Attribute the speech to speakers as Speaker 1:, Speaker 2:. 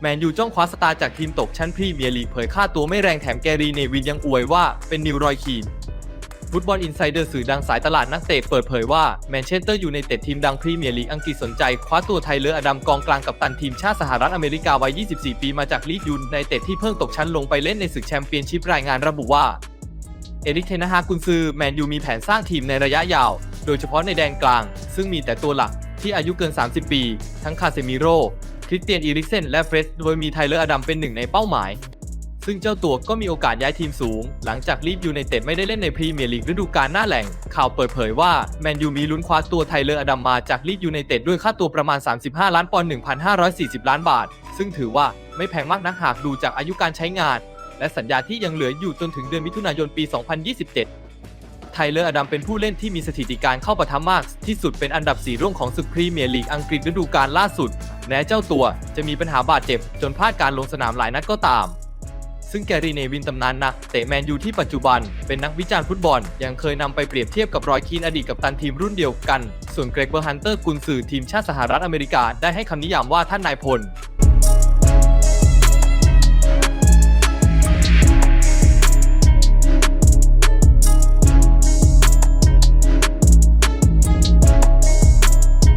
Speaker 1: แมนยูจ้องคว้าสตาร์จากทีมตกชั้นพรีเมียร์ลีกเผยค่าตัวไม่แรงแถมแกรีเนวินยังอวยว่าเป็นนิวรอยคีนฟุตบอลอินไซเดอร์สื่อดังสายตลาดนักเตะเปิดเผยว่าแมนเชสเตอร์อยูไนเต็ดทีมดังพรีเมียร์ลีกอังกฤษสนใจ คว้าตัวไทเลอร์อดัมกองกลางกับตันทีมชาติสหรัฐอเมริกาวัย 24 ปีมาจากลีดยูไนเต็ดที่เพิ่งตกชั้นลงไปเล่นในศึกแชมเปี้ยนชิพรายงานระบุว่า เอริกเทนฮากุนซือแมนยูมีแผนสร้างทีมในระยะยาว โดยเฉพาะในแดนกลาง ซึ่งมีแต่ตัวหลักที่อายุเกิน 30 ปี ทั้งคาเซมิโร่ คริสเตียนอีริกเซนและเฟรสโดยมีไทเลอร์อดัมเป็นหนึ่งในเป้าหมาย ซึ่งเจ้าตัวก็มีโอกาสย้ายทีมสูง หลังจากลีดยูไนเต็ดไม่ได้เล่นในพรีเมียร์ลีกฤดูกาลหน้าแหล่ง ข่าวเปิดเผยว่าแมนยูมีลุ้นคว้าตัวไทเลอร์อดัมมาจากลีดยูไนเต็ดด้วยค่าตัวประมาณ 35 ล้านปอนด์1,540 ล้านบาท ซึ่งถือว่าไม่แพงมากนักหากดูจากอายุการใช้งาน และสัญญาที่ยังเหลืออยู่จนถึงเดือนมิถุนายนปี 2027ไทเลอร์อดัมเป็นผู้เล่นที่มีสถิติการเข้าประทับมาก ที่สุดเป็นอันดับ 4 ร่วงของศึกพรีเมียร์ลีกอังกฤษฤดูกาลล่าสุด แม้เจ้าตัวจะมีปัญหาบาดเจ็บจนพลาดการลงสนามหลายนัดก็ตาม ซึ่งแกรีเนวินตำนานนักเตะแมนยูที่ปัจจุบันเป็นนักวิจารณ์ฟุตบอล ยังเคยนำไปเปรียบเทียบกับรอยคีนอดีตกับตันทีมรุ่นเดียวกัน ส่วนเกรกเบอร์ฮันเตอร์กุนซือทีมชาติสหรัฐอเมริกาได้ให้คำนิยามว่าท่านนายพล